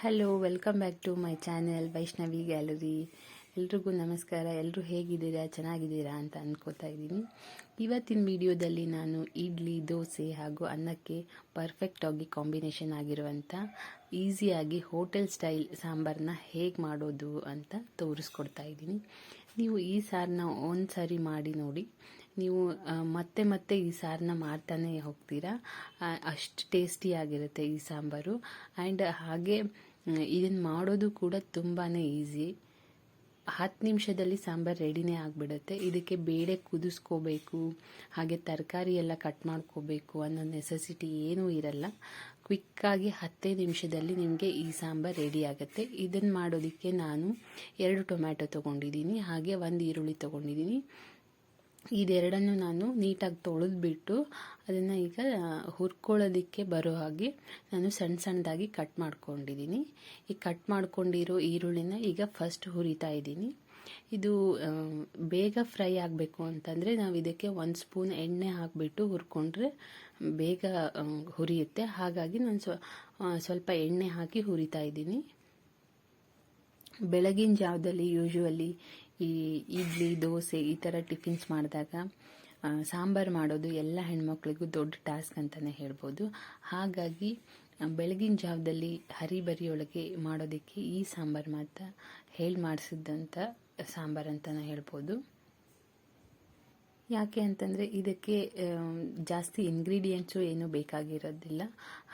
Hello welcome back to my channel Vaishnavi gallery ಎಲ್ರಿಗೂ ನಮಸ್ಕಾರ ಎಲ್ಲರೂ ಹೇಗಿದ್ದೀರಾ, ಚೆನ್ನಾಗಿದ್ದೀರಾ ಅಂತ ಅಂದ್ಕೋತಾ ಇದ್ದೀನಿ. ಇವತ್ತಿನ ವಿಡಿಯೋದಲ್ಲಿ ನಾನು ಇಡ್ಲಿ, ದೋಸೆ ಹಾಗೂ ಅನ್ನಕ್ಕೆ ಪರ್ಫೆಕ್ಟಾಗಿ ಕಾಂಬಿನೇಷನ್ ಆಗಿರುವಂಥ ಈಸಿಯಾಗಿ ಹೋಟೆಲ್ ಸ್ಟೈಲ್ ಸಾಂಬಾರನ್ನ ಹೇಗೆ ಮಾಡೋದು ಅಂತ ತೋರಿಸ್ಕೊಡ್ತಾ ಇದ್ದೀನಿ. ನೀವು ಈ ಸಾರನ್ನ ಒಂದು ಸಾರಿ ಮಾಡಿ ನೋಡಿ. ನೀವು ಮತ್ತೆ ಮತ್ತೆ ಈ ಸಾರನ್ನ ಮಾಡ್ತಾನೆ ಹೋಗ್ತೀರಾ? ಅಷ್ಟು ಟೇಸ್ಟಿಯಾಗಿರುತ್ತೆ ಈ ಸಾಂಬಾರು. ಆ್ಯಂಡ್ ಹಾಗೆ ಇದನ್ನು ಮಾಡೋದು ಕೂಡ ತುಂಬಾ ಈಸಿ. ಹತ್ತು ನಿಮಿಷದಲ್ಲಿ ಸಾಂಬಾರು ರೆಡಿನೇ ಆಗಿಬಿಡುತ್ತೆ. ಇದಕ್ಕೆ ಬೇಳೆ ಕುದಿಸ್ಕೋಬೇಕು, ಹಾಗೆ ತರಕಾರಿ ಎಲ್ಲ ಕಟ್ ಮಾಡ್ಕೋಬೇಕು ಅನ್ನೋ ನೆಸೆಸಿಟಿ ಏನೂ ಇರಲ್ಲ. ಕ್ವಿಕ್ಕಾಗಿ ಹತ್ತೇ ನಿಮಿಷದಲ್ಲಿ ನಿಮಗೆ ಈ ಸಾಂಬಾರು ರೆಡಿ ಆಗುತ್ತೆ. ಇದನ್ನು ಮಾಡೋದಕ್ಕೆ ನಾನು ಎರಡು ಟೊಮ್ಯಾಟೊ ತೊಗೊಂಡಿದ್ದೀನಿ, ಹಾಗೆ ಒಂದು ಈರುಳ್ಳಿ ತೊಗೊಂಡಿದ್ದೀನಿ. ಇದೆರಡನ್ನು ನಾನು ನೀಟಾಗಿ ತೊಳೆದ್ಬಿಟ್ಟು ಅದನ್ನು ಈಗ ಹುರ್ಕೊಳ್ಳೋದಕ್ಕೆ ಬರೋ ಹಾಗೆ ನಾನು ಸಣ್ಣ ಸಣ್ಣದಾಗಿ ಕಟ್ ಮಾಡ್ಕೊಂಡಿದ್ದೀನಿ. ಈ ಕಟ್ ಮಾಡ್ಕೊಂಡಿರೋ ಈರುಳ್ಳಿನ ಈಗ ಫಸ್ಟ್ ಹುರಿತಾ ಇದ್ದೀನಿ. ಇದು ಬೇಗ ಫ್ರೈ ಆಗಬೇಕು ಅಂತಂದರೆ ನಾವು ಇದಕ್ಕೆ ಒಂದು ಸ್ಪೂನ್ ಎಣ್ಣೆ ಹಾಕಿಬಿಟ್ಟು ಹುರ್ಕೊಂಡ್ರೆ ಬೇಗ ಹುರಿಯುತ್ತೆ. ಹಾಗಾಗಿ ನಾನು ಸ್ವ ಸ್ವಲ್ಪ ಎಣ್ಣೆ ಹಾಕಿ ಹುರಿತಾ ಇದ್ದೀನಿ. ಬೆಳಗಿನ ಜಾವದಲ್ಲಿ ಯೂಶ್ವಲಿ ಈ ಇಡ್ಲಿ, ದೋಸೆ ಈ ಥರ ಟಿಫಿನ್ಸ್ ಮಾಡಿದಾಗ ಸಾಂಬಾರು ಮಾಡೋದು ಎಲ್ಲ ಹೆಣ್ಮಕ್ಳಿಗೂ ದೊಡ್ಡ ಟಾಸ್ಕ್ ಅಂತಲೇ ಹೇಳ್ಬೋದು. ಹಾಗಾಗಿ ಬೆಳಗಿನ ಜಾವದಲ್ಲಿ ಹರಿಬರಿಯೊಳಗೆ ಮಾಡೋದಕ್ಕೆ ಈ ಸಾಂಬಾರು ಮಾತ್ರ ಹೇಳಿ ಮಾಡಿಸಿದ್ದಂಥ ಸಾಂಬಾರು ಅಂತಲೇ ಹೇಳ್ಬೋದು. ಯಾಕೆ ಅಂತಂದರೆ ಇದಕ್ಕೆ ಜಾಸ್ತಿ ಇಂಗ್ರೀಡಿಯೆಂಟ್ಸು ಏನೂ ಬೇಕಾಗಿರೋದಿಲ್ಲ.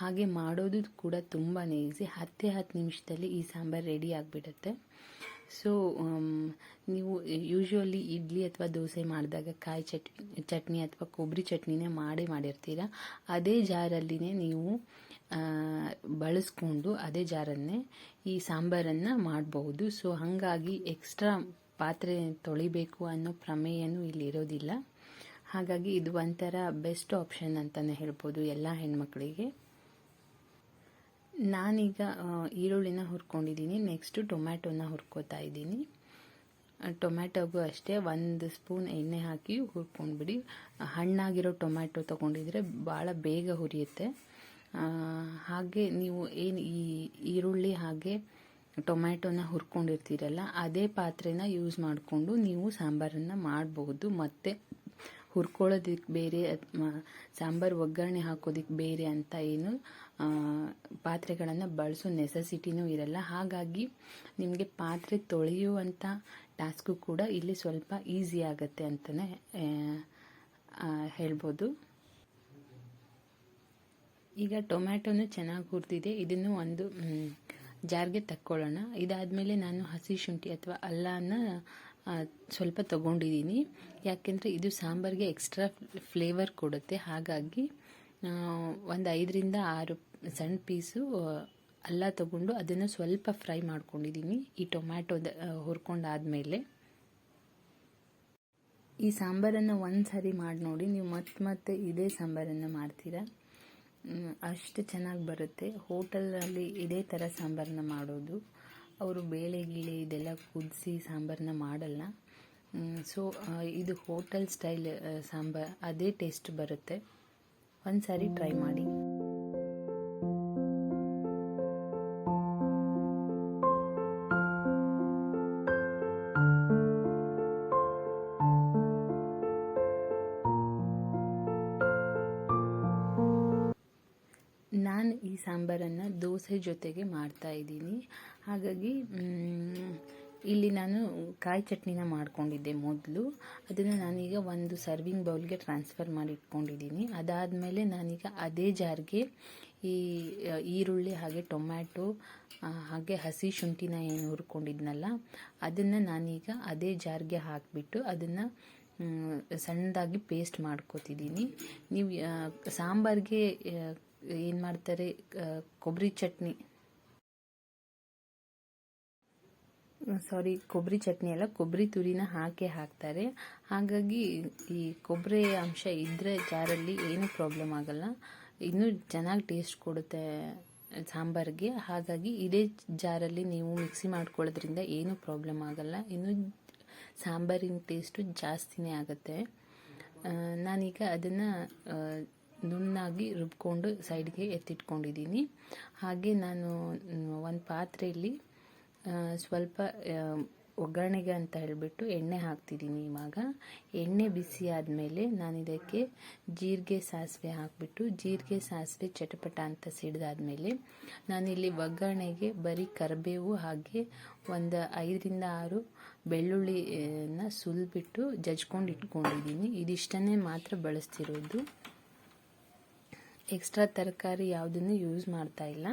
ಹಾಗೆ ಮಾಡೋದು ಕೂಡ ತುಂಬಾ ಈಸಿ ಹತ್ತೇ ಹತ್ತು ನಿಮಿಷದಲ್ಲಿ ಈ ಸಾಂಬಾರು ರೆಡಿ ಆಗಿಬಿಡುತ್ತೆ. ಸೊ ನೀವು ಯೂಶ್ವಲಿ ಇಡ್ಲಿ ಅಥವಾ ದೋಸೆ ಮಾಡಿದಾಗ ಕಾಯಿ ಚಟ್ನಿ ಚಟ್ನಿ ಅಥವಾ ಕೊಬ್ಬರಿ ಚಟ್ನಿನೇ ಮಾಡಿ ಮಾಡಿರ್ತೀರ? ಅದೇ ಜಾರಲ್ಲಿನೇ ನೀವು ಬಳಸ್ಕೊಂಡು ಅದೇ ಜಾರನ್ನೇ ಈ ಸಾಂಬಾರನ್ನು ಮಾಡಬಹುದು ಸೊ ಹಾಗಾಗಿ ಎಕ್ಸ್ಟ್ರಾ ಪಾತ್ರೆ ತೊಳಿಬೇಕು ಅನ್ನೋ ಪ್ರಮೇಯನೂ ಇಲ್ಲಿ ಇರೋದಿಲ್ಲ. ಹಾಗಾಗಿ ಇದು ಒಂಥರ ಬೆಸ್ಟ್ ಆಪ್ಷನ್ ಅಂತಲೇ ಹೇಳ್ಬೋದು ಎಲ್ಲ ಹೆಣ್ಮಕ್ಳಿಗೆ. ನಾನೀಗ ಈರುಳ್ಳಿನ ಹುರ್ಕೊಂಡಿದ್ದೀನಿ. ನೆಕ್ಸ್ಟು ಟೊಮ್ಯಾಟೋನ ಹುರ್ಕೋತಾ ಇದ್ದೀನಿ. ಟೊಮ್ಯಾಟೊಗೂ ಅಷ್ಟೇ ಒಂದು ಸ್ಪೂನ್ ಎಣ್ಣೆ ಹಾಕಿ ಹುರ್ಕೊಂಡ್ಬಿಡಿ. ಹಣ್ಣಾಗಿರೋ ಟೊಮ್ಯಾಟೊ ತೊಗೊಂಡಿದ್ರೆ ಭಾಳ ಬೇಗ ಹುರಿಯುತ್ತೆ. ಹಾಗೆ ನೀವು ಏನು ಈ ಈರುಳ್ಳಿ ಹಾಗೆ ಟೊಮ್ಯಾಟೊನ ಹುರ್ಕೊಂಡಿರ್ತೀರಲ್ಲ, ಅದೇ ಪಾತ್ರೆನ ಯೂಸ್ ಮಾಡಿಕೊಂಡು ನೀವು ಸಾಂಬಾರನ್ನು ಮಾಡಬಹುದು. ಮತ್ತು ಹುರ್ಕೊಳ್ಳೋದಕ್ಕೆ ಬೇರೆ ಸಾಂಬಾರು ಒಗ್ಗರಣೆ ಹಾಕೋದಕ್ಕೆ ಬೇರೆ ಅಂತ ಏನು ಪಾತ್ರೆಗಳನ್ನು ಬಳಸೋ ನೆಸಸಿಟಿನೂ ಇರಲ್ಲ. ಹಾಗಾಗಿ ನಿಮಗೆ ಪಾತ್ರೆ ತೊಳೆಯುವಂಥ ಟಾಸ್ಕು ಕೂಡ ಇಲ್ಲಿ ಸ್ವಲ್ಪ ಈಸಿ ಆಗುತ್ತೆ ಅಂತಲೇ ಹೇಳ್ಬೋದು. ಈಗ ಟೊಮ್ಯಾಟೊನು ಚೆನ್ನಾಗಿ ಹುರಿದಿದೆ. ಇದನ್ನು ಒಂದು ಜಾರ್ಗೆ ತಕ್ಕೊಳ್ಳೋಣ. ಇದಾದಮೇಲೆ ನಾನು ಹಸಿ ಶುಂಠಿ ಅಥವಾ ಅಲ್ಲಾನ ಸ್ವಲ್ಪ ತಗೊಂಡಿದ್ದೀನಿ ಯಾಕೆಂದರೆ ಇದು ಸಾಂಬಾರಿಗೆ ಎಕ್ಸ್ಟ್ರಾ ಫ್ಲೇವರ್ ಕೊಡುತ್ತೆ. ಹಾಗಾಗಿ ಒಂದು ಐದರಿಂದ ಆರು ಸಣ್ಣ ಪೀಸು ಅಲ್ಲ ತಗೊಂಡು ಅದನ್ನು ಸ್ವಲ್ಪ ಫ್ರೈ ಮಾಡ್ಕೊಂಡಿದ್ದೀನಿ ಈ ಟೊಮ್ಯಾಟೊದ ಹುರ್ಕೊಂಡಾದ್ಮೇಲೆ. ಈ ಸಾಂಬಾರನ್ನು ಒಂದು ಸಾರಿ ಮಾಡಿ ನೋಡಿ ನೀವು ಮತ್ತೆ ಮತ್ತೆ ಇದೇ ಸಾಂಬಾರನ್ನು ಮಾಡ್ತೀರಾ? ಅಷ್ಟು ಚೆನ್ನಾಗಿ ಬರುತ್ತೆ. ಹೋಟೆಲಲ್ಲಿ ಇದೇ ಥರ ಸಾಂಬಾರನ್ನ ಮಾಡೋದು. ಅವರು ಬೇಳೆ, ಗೀಳೆ ಇದೆಲ್ಲ ಕುದಿಸಿ ಸಾಂಬಾರನ್ನ ಮಾಡಲ್ಲ. ಸೊ ಇದು ಹೋಟೆಲ್ ಸ್ಟೈಲ್ ಸಾಂಬಾರ್. ಅದೇ ಟೇಸ್ಟ್ ಬರುತ್ತೆ. ಒಂದು ಸಾರಿ ಟ್ರೈ ಮಾಡಿ. ಸಾಂಬಾರನ್ನು ದೋಸೆ ಜೊತೆಗೆ ಮಾಡ್ತಾ ಇದ್ದೀನಿ. ಹಾಗಾಗಿ ಇಲ್ಲಿ ನಾನು ಕಾಯಿ ಚಟ್ನಿನ ಮಾಡ್ಕೊಂಡಿದ್ದೆ ಮೊದಲು. ಅದನ್ನು ನಾನೀಗ ಒಂದು ಸರ್ವಿಂಗ್ ಬೌಲ್ಗೆ ಟ್ರಾನ್ಸ್ಫರ್ ಮಾಡಿ ಇಟ್ಕೊಂಡಿದ್ದೀನಿ. ಅದಾದಮೇಲೆ ನಾನೀಗ ಅದೇ ಜಾರ್ಗೆ ಈ, ಈರುಳ್ಳಿ ಹಾಗೆ ಟೊಮ್ಯಾಟೊ ಹಾಗೆ ಹಸಿ ಶುಂಠಿನ ಏನು ಹುರ್ಕೊಂಡಿದ್ನಲ್ಲ, ಅದನ್ನು ನಾನೀಗ ಅದೇ ಜಾರ್ಗೆ ಹಾಕಿಬಿಟ್ಟು ಅದನ್ನು ಸಣ್ಣದಾಗಿ ಪೇಸ್ಟ್ ಮಾಡ್ಕೋತಿದ್ದೀನಿ. ನೀವು ಸಾಂಬಾರಿಗೆ ಏನು ಮಾಡ್ತಾರೆ? ಕೊಬ್ಬರಿ ಚಟ್ನಿ. ಸಾರಿ ಕೊಬ್ಬರಿ ಚಟ್ನಿ ಅಲ್ಲ ಕೊಬ್ಬರಿ ತುರಿನ ಹಾಕಿ ಹಾಕ್ತಾರೆ. ಹಾಗಾಗಿ ಈ ಕೊಬ್ಬರಿ ಅಂಶ ಇದ್ದರೆ ಜಾರಲ್ಲಿ ಏನೂ ಪ್ರಾಬ್ಲಮ್ ಆಗಲ್ಲ. ಇನ್ನೂ ಚೆನ್ನಾಗಿ ಟೇಸ್ಟ್ ಕೊಡುತ್ತೆ ಸಾಂಬಾರಿಗೆ. ಹಾಗಾಗಿ ಇದೇ ಜಾರಲ್ಲಿ ನೀವು ಮಿಕ್ಸಿ ಮಾಡ್ಕೊಳ್ಳೋದ್ರಿಂದ ಏನೂ ಪ್ರಾಬ್ಲಮ್ ಆಗಲ್ಲ. ಇನ್ನು ಸಾಂಬಾರಿನ ಟೇಸ್ಟು ಜಾಸ್ತಿನೇ ಆಗುತ್ತೆ. ನಾನೀಗ ಅದನ್ನು ನುಣ್ಣಾಗಿ ರುಬ್ಕೊಂಡು ಸೈಡ್ಗೆ ಎತ್ತಿಟ್ಕೊಂಡಿದ್ದೀನಿ. ಹಾಗೆ ನಾನು ಒಂದು ಪಾತ್ರೆಯಲ್ಲಿ ಸ್ವಲ್ಪ ಒಗ್ಗರಣೆಗೆ ಅಂತ ಹೇಳಿಬಿಟ್ಟು ಎಣ್ಣೆ ಹಾಕ್ತಿದ್ದೀನಿ ಇವಾಗ. ಎಣ್ಣೆ ಬಿಸಿ ಆದಮೇಲೆ ನಾನು ಇದಕ್ಕೆ ಜೀರಿಗೆ ಸಾಸಿವೆ ಹಾಕಿಬಿಟ್ಟು, ಜೀರಿಗೆ ಸಾಸಿವೆ ಚಟಪಟ ಅಂತ ಸಿಡಿದಾದ್ಮೇಲೆ ನಾನಿಲ್ಲಿ ಒಗ್ಗರಣೆಗೆ ಬರೀ ಕರಿಬೇವು ಹಾಗೆ ಒಂದು ಐದರಿಂದ ಆರು ಬೆಳ್ಳುಳ್ಳಿನ ಸುಲಿಬಿಟ್ಟು ಜಜ್ಕೊಂಡು ಇಟ್ಕೊಂಡಿದ್ದೀನಿ. ಇದಿಷ್ಟನ್ನೇ ಮಾತ್ರ ಬಳಸ್ತಿರೋದು. ಎಕ್ಸ್ಟ್ರಾ ತರಕಾರಿ ಯಾವುದನ್ನು ಯೂಸ್ ಮಾಡ್ತಾ ಇಲ್ಲ.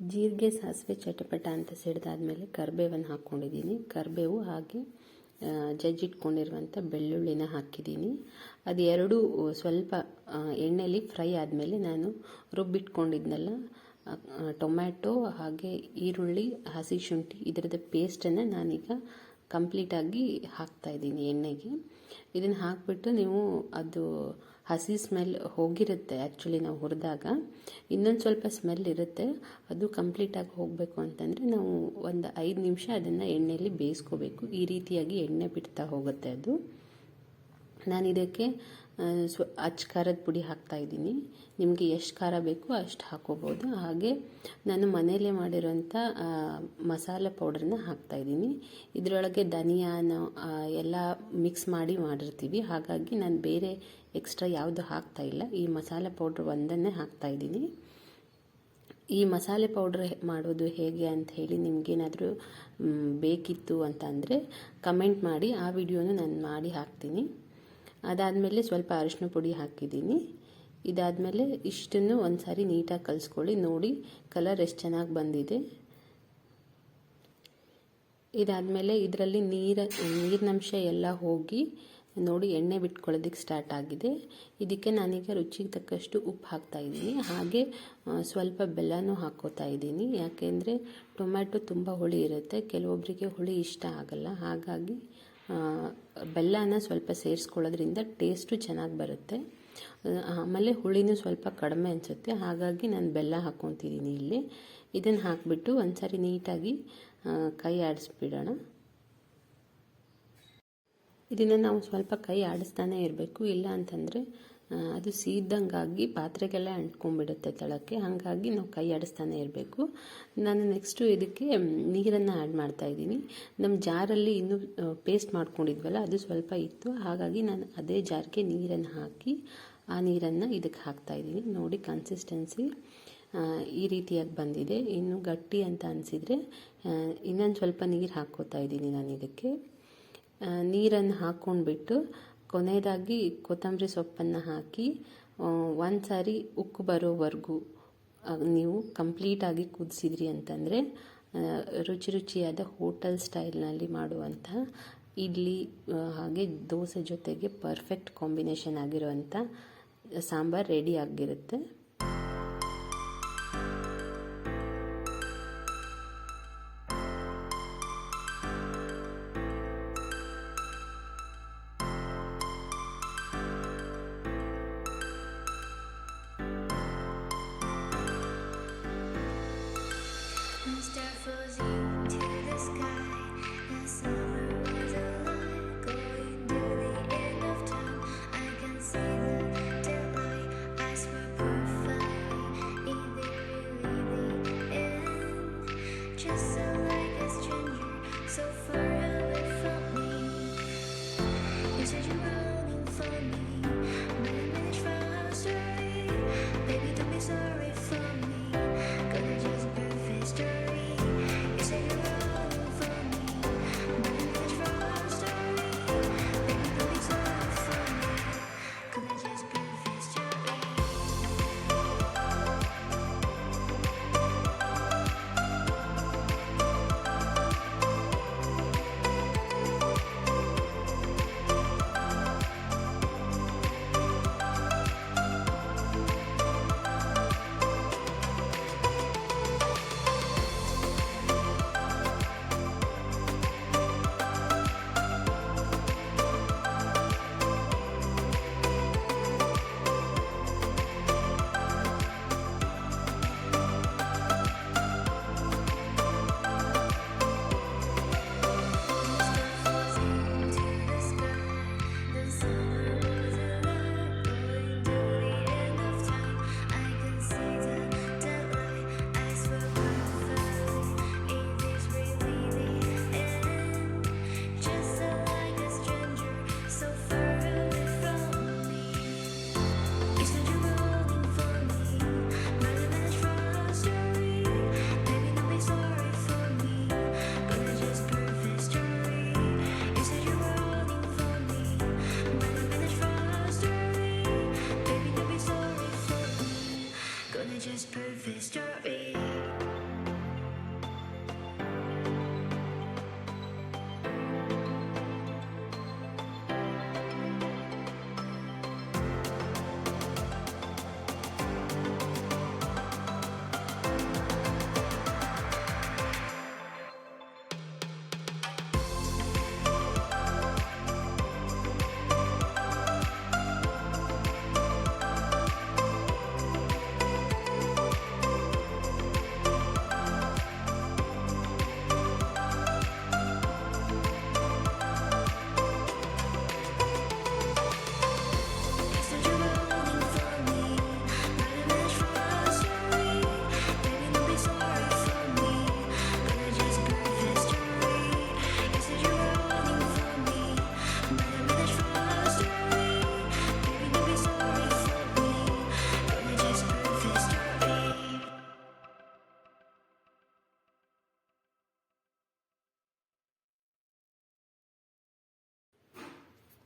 ಜೀರಿಗೆ, ಸಾಸಿವೆ, ಚಟಪಟ ಅಂತ ಸಿಡ್ದಾದ್ಮೇಲೆ ಕರಿಬೇವನ್ನು ಹಾಕ್ಕೊಂಡಿದ್ದೀನಿ. ಕರಿಬೇವು ಹಾಗೆ ಜಜ್ಜಿಟ್ಕೊಂಡಿರುವಂಥ ಬೆಳ್ಳುಳ್ಳಿನ ಹಾಕಿದ್ದೀನಿ. ಅದು ಎರಡೂ ಸ್ವಲ್ಪ ಎಣ್ಣೆಯಲ್ಲಿ ಫ್ರೈ ಆದಮೇಲೆ ನಾನು ರುಬ್ಬಿಟ್ಕೊಂಡಿದ್ನಲ್ಲ ಟೊಮ್ಯಾಟೊ ಹಾಗೆ ಈರುಳ್ಳಿ, ಹಸಿ ಶುಂಠಿ ಇದರದ ಪೇಸ್ಟನ್ನು ನಾನೀಗ ಕಂಪ್ಲೀಟಾಗಿ ಹಾಕ್ತಾಯಿದ್ದೀನಿ ಎಣ್ಣೆಗೆ. ಇದನ್ನು ಹಾಕಿಬಿಟ್ಟು ನೀವು ಅದು ಹಸಿ ಸ್ಮೆಲ್ ಹೋಗಿರುತ್ತೆ ಆ್ಯಕ್ಚುಲಿ ನಾವು ಹುರಿದಾಗ. ಇನ್ನೊಂದು ಸ್ವಲ್ಪ ಸ್ಮೆಲ್ ಇರುತ್ತೆ. ಅದು ಕಂಪ್ಲೀಟಾಗಿ ಹೋಗಬೇಕು ಅಂತಂದರೆ ನಾವು ಒಂದು ಐದು ನಿಮಿಷ ಅದನ್ನು ಎಣ್ಣೆಯಲ್ಲಿ ಬೇಯಿಸ್ಕೋಬೇಕು. ಈ ರೀತಿಯಾಗಿ ಎಣ್ಣೆ ಬಿಡ್ತಾ ಹೋಗುತ್ತೆ ಅದು. ನಾನು ಇದಕ್ಕೆ ಸ್ವ ಅಚ್ಚ ಖಾರದ ಪುಡಿ ಹಾಕ್ತಾ ಇದ್ದೀನಿ. ನಿಮಗೆ ಎಷ್ಟು ಖಾರ ಬೇಕೋ ಅಷ್ಟು ಹಾಕೋಬೋದು. ಹಾಗೆ ನಾನು ಮನೆಯಲ್ಲೇ ಮಾಡಿರೋಂಥ ಮಸಾಲೆ ಪೌಡ್ರನ್ನ ಹಾಕ್ತಾ ಇದ್ದೀನಿ. ಇದರೊಳಗೆ ಧನಿಯಾನ ಎಲ್ಲ ಮಿಕ್ಸ್ ಮಾಡಿ ಮಾಡಿರ್ತೀವಿ. ಹಾಗಾಗಿ ನಾನು ಬೇರೆ ಎಕ್ಸ್ಟ್ರಾ ಯಾವುದು ಹಾಕ್ತಾ ಇಲ್ಲ. ಈ ಮಸಾಲೆ ಪೌಡ್ರ್ ಒಂದನ್ನೇ ಹಾಕ್ತಾ ಇದ್ದೀನಿ. ಈ ಮಸಾಲೆ ಪೌಡ್ರ್ ಮಾಡೋದು ಹೇಗೆ ಅಂತ ಹೇಳಿ ನಿಮಗೇನಾದರೂ ಬೇಕಿತ್ತು ಅಂತ ಅಂದರೆ ಕಮೆಂಟ್ ಮಾಡಿ. ಆ ವಿಡಿಯೋನು ನಾನು ಮಾಡಿ ಹಾಕ್ತೀನಿ. ಅದಾದಮೇಲೆ ಸ್ವಲ್ಪ ಅರಿಶಿನ ಪುಡಿ ಹಾಕಿದ್ದೀನಿ. ಇದಾದಮೇಲೆ ಇಷ್ಟನ್ನು ಒಂದು ಸಾರಿ ನೀಟಾಗಿ ಕಲಿಸ್ಕೊಳ್ಳಿ. ನೋಡಿ ಕಲರ್ ಎಷ್ಟು ಚೆನ್ನಾಗಿ ಬಂದಿದೆ. ಇದಾದಮೇಲೆ ಇದರಲ್ಲಿ ನೀರ, ನೀರಿನಂಶ ಎಲ್ಲ ಹೋಗಿ ನೋಡಿ ಎಣ್ಣೆ ಬಿಟ್ಕೊಳ್ಳೋದಕ್ಕೆ ಸ್ಟಾರ್ಟ್ ಆಗಿದೆ. ಇದಕ್ಕೆ ನಾನೀಗ ರುಚಿಗೆ ತಕ್ಕಷ್ಟು ಉಪ್ಪು ಹಾಕ್ತಾ ಇದ್ದೀನಿ. ಹಾಗೆ ಸ್ವಲ್ಪ ಬೆಲ್ಲನೂ ಹಾಕ್ಕೋತಾ ಇದ್ದೀನಿ. ಯಾಕೆಂದರೆ ಟೊಮ್ಯಾಟೊ ತುಂಬ ಹುಳಿ ಇರುತ್ತೆ. ಕೆಲವೊಬ್ಬರಿಗೆ ಹುಳಿ ಇಷ್ಟ ಆಗಲ್ಲ. ಹಾಗಾಗಿ ಬೆಲ್ಲನ ಸ್ವಲ್ಪ ಸೇರಿಸ್ಕೊಳ್ಳೋದ್ರಿಂದ ಟೇಸ್ಟು ಚೆನ್ನಾಗಿ ಬರುತ್ತೆ. ಆಮೇಲೆ ಹುಳಿನೂ ಸ್ವಲ್ಪ ಕಡಿಮೆ ಅನಿಸುತ್ತೆ. ಹಾಗಾಗಿ ನಾನು ಬೆಲ್ಲ ಹಾಕ್ಕೊತಿದ್ದೀನಿ ಇಲ್ಲಿ. ಇದನ್ನು ಹಾಕಿಬಿಟ್ಟು ಒಂದು ಸಾರಿ ನೀಟಾಗಿ ಕೈ ಆಡಿಸ್ಬಿಡೋಣ. ಇದನ್ನು ನಾವು ಸ್ವಲ್ಪ ಕೈ ಆಡಿಸ್ತಾನೆ ಇರಬೇಕು. ಇಲ್ಲ ಅಂತಂದರೆ ಅದು ಸೀದಂಗಾಗಿ ಪಾತ್ರೆಗೆಲ್ಲ ಅಂಟ್ಕೊಂಡ್ಬಿಡುತ್ತೆ ತಳಕ್ಕೆ. ಹಾಗಾಗಿ ನಾವು ಕೈ ಆಡಿಸ್ತಾನೆ ಇರಬೇಕು. ನಾನು ನೆಕ್ಸ್ಟು ಇದಕ್ಕೆ ನೀರನ್ನು ಆ್ಯಡ್ ಮಾಡ್ತಾ ಇದ್ದೀನಿ. ನಮ್ಮ ಜಾರಲ್ಲಿ ಇನ್ನೂ ಪೇಸ್ಟ್ ಮಾಡ್ಕೊಂಡಿದ್ವಲ್ಲ, ಅದು ಸ್ವಲ್ಪ ಇತ್ತು. ಹಾಗಾಗಿ ನಾನು ಅದೇ ಜಾರ್ಗೆ ನೀರನ್ನು ಹಾಕಿ, ಆ ನೀರನ್ನು ಇದಕ್ಕೆ ಹಾಕ್ತಾ ಇದ್ದೀನಿ. ನೋಡಿ ಕನ್ಸಿಸ್ಟೆನ್ಸಿ ಈ ರೀತಿಯಾಗಿ ಬಂದಿದೆ. ಇನ್ನು ಗಟ್ಟಿ ಅಂತ ಅನಿಸಿದರೆ ಇನ್ನೊಂದು ಸ್ವಲ್ಪ ನೀರು ಹಾಕ್ಕೋತಾ ಇದ್ದೀನಿ ನಾನು ಇದಕ್ಕೆ. ನೀರನ್ನು ಹಾಕ್ಕೊಂಡ್ಬಿಟ್ಟು ಕೊನೆಯದಾಗಿ ಕೊತ್ತಂಬರಿ ಸೊಪ್ಪನ್ನು ಹಾಕಿ ಒಂದು ಸಾರಿ ಉಕ್ಕು ಬರೋವರೆಗೂ ನೀವು ಕಂಪ್ಲೀಟಾಗಿ ಕುದಿಸಿದ್ರಿ ಅಂತಂದರೆ ರುಚಿ ರುಚಿಯಾದ ಹೋಟೆಲ್ ಸ್ಟೈಲ್ನಲ್ಲಿ ಮಾಡುವಂಥ ಇಡ್ಲಿ ಹಾಗೆ ದೋಸೆ ಜೊತೆಗೆ ಪರ್ಫೆಕ್ಟ್ ಕಾಂಬಿನೇಷನ್ ಆಗಿರುವಂಥ ಸಾಂಬಾರು ರೆಡಿ ಆಗಿರುತ್ತೆ. that falls into the sky The sun.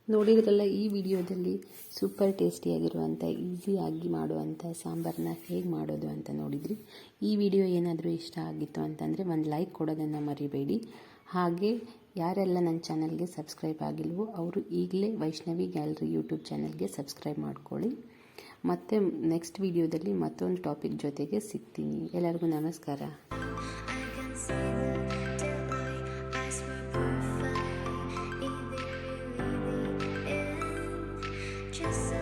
ನೋಡಿದ್ರಲ್ಲ, ಈ ವಿಡಿಯೋದಲ್ಲಿ ಸೂಪರ್ ಟೇಸ್ಟಿಯಾಗಿರುವಂಥ, ಈಸಿಯಾಗಿ ಮಾಡುವಂಥ ಸಾಂಬಾರನ್ನ ಹೇಗೆ ಮಾಡೋದು ಅಂತ ನೋಡಿದ್ರಿ. ಈ ವಿಡಿಯೋ ಏನಾದರೂ ಇಷ್ಟ ಆಗಿತ್ತು ಅಂತಂದರೆ ಒಂದು ಲೈಕ್ ಕೊಡೋದನ್ನು ಮರಿಬೇಡಿ. ಹಾಗೆ, ಯಾರೆಲ್ಲ ನನ್ನ ಚಾನಲ್ಗೆ ಸಬ್ಸ್ಕ್ರೈಬ್ ಆಗಿಲ್ವೋ, ಅವರು ಈಗಲೇ ವೈಷ್ಣವಿ ಗ್ಯಾಲರಿ ಯೂಟ್ಯೂಬ್ ಚಾನಲ್ಗೆ ಸಬ್ಸ್ಕ್ರೈಬ್ ಮಾಡ್ಕೊಳ್ಳಿ. ಮತ್ತು ನೆಕ್ಸ್ಟ್ ವಿಡಿಯೋದಲ್ಲಿ ಮತ್ತೊಂದು ಟಾಪಿಕ್ ಜೊತೆಗೆ ಸಿಗ್ತೀನಿ. ಎಲ್ಲರಿಗೂ ನಮಸ್ಕಾರ. just